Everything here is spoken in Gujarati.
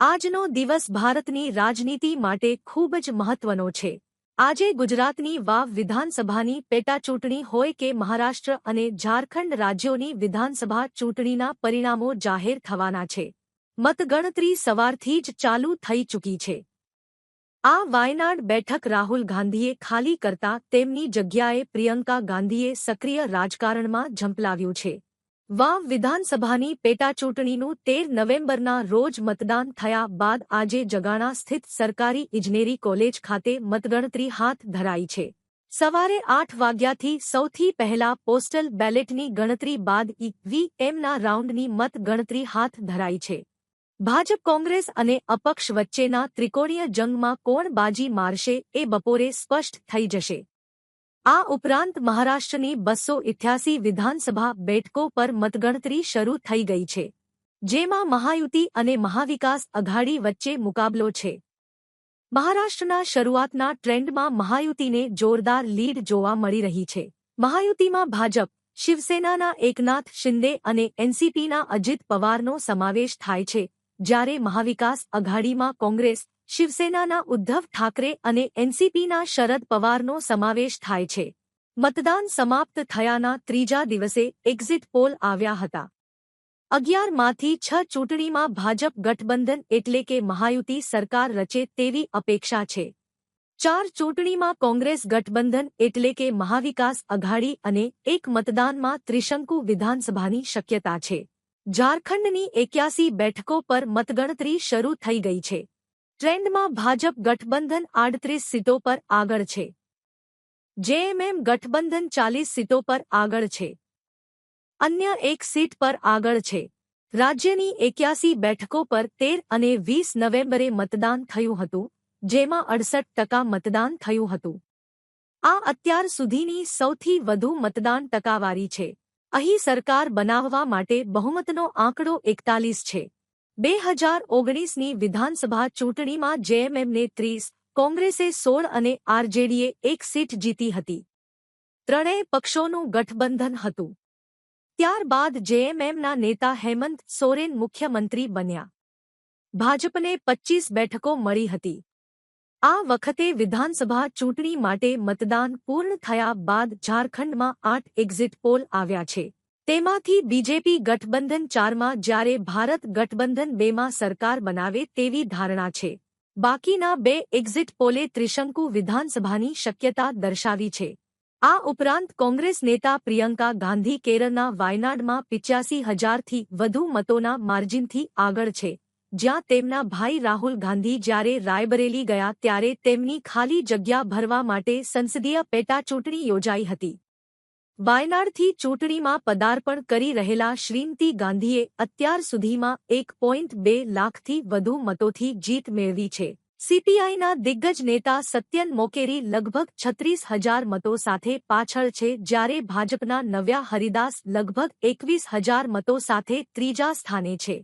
આજનો દિવસ ભારતની રાજનીતિ માટે ખૂબ જ મહત્વનો છે. આજે ગુજરાતની વાવ વિધાનસભાની પેટાચૂંટણી હોય કે મહારાષ્ટ્ર અને ઝારખંડ રાજ્યોની વિધાનસભા ચૂંટણીના પરિણામો જાહેર થવાના છે. મતગણતરી સવારથી જ ચાલુ થઈ ચૂકી છે. આ વાયનાડ બેઠક રાહુલ ગાંધીએ ખાલી કરતા તેમની જગ્યાએ પ્રિયંકા ગાંધીએ સક્રિય રાજકારણમાં ઝંપલાવ્યું છે. વાવ વિધાનસભાની પેટાચૂંટણીનું તેર નવેમ્બરના રોજ મતદાન થયા બાદ આજે જગાણા સ્થિત સરકારી ઇજનેરી કોલેજ ખાતે મતગણતરી હાથ ધરાઈ છે. સવારે આઠ વાગ્યાથી સૌથી પહેલા પોસ્ટલ બેલેટની ગણતરી બાદ ઈવીએમના રાઉન્ડની મતગણતરી હાથ ધરાઈ છે. ભાજપ કોંગ્રેસ અને અપક્ષ વચ્ચેના ત્રિકોણીય જંગમાં કોણ બાજી મારશે એ બપોરે સ્પષ્ટ થઈ જશે. આ ઉપરાંત મહારાષ્ટ્રની બસો ઇઠ્યાસી વિધાનસભા બેઠકો પર મતગણતરી શરૂ થઈ ગઈ છે, જેમાં મહાયુતિ અને મહાવિકાસ અઘાડી વચ્ચે મુકાબલો છે. મહારાષ્ટ્રના શરૂઆતના ટ્રેન્ડમાં મહાયુતિને જોરદાર લીડ જોવા મળી રહી છે. મહાયુતિમાં ભાજપ, શિવસેનાના એકનાથ શિંદે અને એનસીપીના અજીત પવારનો સમાવેશ થાય છે, જ્યારે મહાવિકાસ અઘાડીમાં કોંગ્રેસ શિવસેનાના ઉદ્ધવ ઠાકરે અને એનસીપીના શરદ પવારનો સમાવેશ થાય છે. મતદાન સમાપ્ત થયાના ત્રીજા દિવસે એક્ઝિટ પોલ આવ્યા હતા. અગિયારમાંથી છ ચૂંટણીમાં ભાજપ ગઠબંધન એટલે કે મહાયુતિ સરકાર રચે તેવી અપેક્ષા છે. ચાર ચૂંટણીમાં કોંગ્રેસ ગઠબંધન એટલે કે મહાવિકાસ અઘાડી અને એક મતદાનમાં ત્રિશંકુ વિધાનસભાની શક્યતા છે. ઝારખંડની એક્યાસી બેઠકો પર મતગણતરી શરૂ થઈ ગઈ છે. ટ્રેન્ડમાં ભાજપ ગઠબંધન આડત્રીસ સીટો પર આગળ છે. જેએમએમ ગઠબંધન ચાલીસ સીટો પર આગળ છે. અન્ય એક સીટ પર આગળ છે. રાજ્યની એક્યાસી બેઠકો પર તેર અને વીસ નવેમ્બરે મતદાન થયું હતું, જેમાં અડસઠ ટકા મતદાન થયું હતું. આ અત્યાર સુધીની સૌથી વધુ મતદાન ટકાવારી છે. અહીં સરકાર બનાવવા માટે બહુમતનો આંકડો એકતાલીસ છે. બે હજાર ઓગણીસની વિધાનસભા ચૂંટણીમાં જેએમએમને ત્રીસ, કોંગ્રેસે સોળ અને આરજેડીએ એક સીટ જીતી હતી. ત્રણેય પક્ષોનું ગઠબંધન હતું. ત્યારબાદ જેએમએમના નેતા હેમંત સોરેન મુખ્યમંત્રી બન્યા. ભાજપને પચ્ચીસ બેઠકો મળી હતી. આ વખતે વિધાનસભા ચૂંટણી માટે મતદાન પૂર્ણ થયા બાદ ઝારખંડમાં આઠ એક્ઝિટ પોલ આવ્યા છે. તેમાંથી બીજેપી ગઠબંધન ચારમાં જ્યારે ભારત ગઠબંધન બેમાં સરકાર બનાવે તેવી ધારણા છે. બાકીના બે એક્ઝિટ પોલે ત્રિશંકુ વિધાનસભાની શક્યતા દર્શાવી છે. આ ઉપરાંત કોંગ્રેસ નેતા પ્રિયંકા ગાંધી કેરળના વાયનાડમાં પિચ્યાસી હજારથી વધુ મતોના માર્જિનથી આગળ છે. જ્યાં તેમના ભાઈ રાહુલ ગાંધી જ્યારે રાયબરેલી ગયા ત્યારે તેમની ખાલી જગ્યા ભરવા માટે સંસદીય પેટાચૂંટણી યોજાઈ હતી. વાયનાડથી ચૂંટણીમાં પદાર્પણ કરી રહેલા શ્રીમતી ગાંધીએ અત્યાર સુધીમાં એક પોઈન્ટ બે લાખથી વધુ મતોથી જીત મેળવી છે. સીપીઆઈના દિગ્ગજ નેતા સત્યન મોકેરી લગભગ છત્રીસ હજાર મતો સાથે પાછળ છે જ્યારે ભાજપના નવ્યા હરિદાસ લગભગ એકવીસ હજાર મતો સાથે ત્રીજા સ્થાને છે.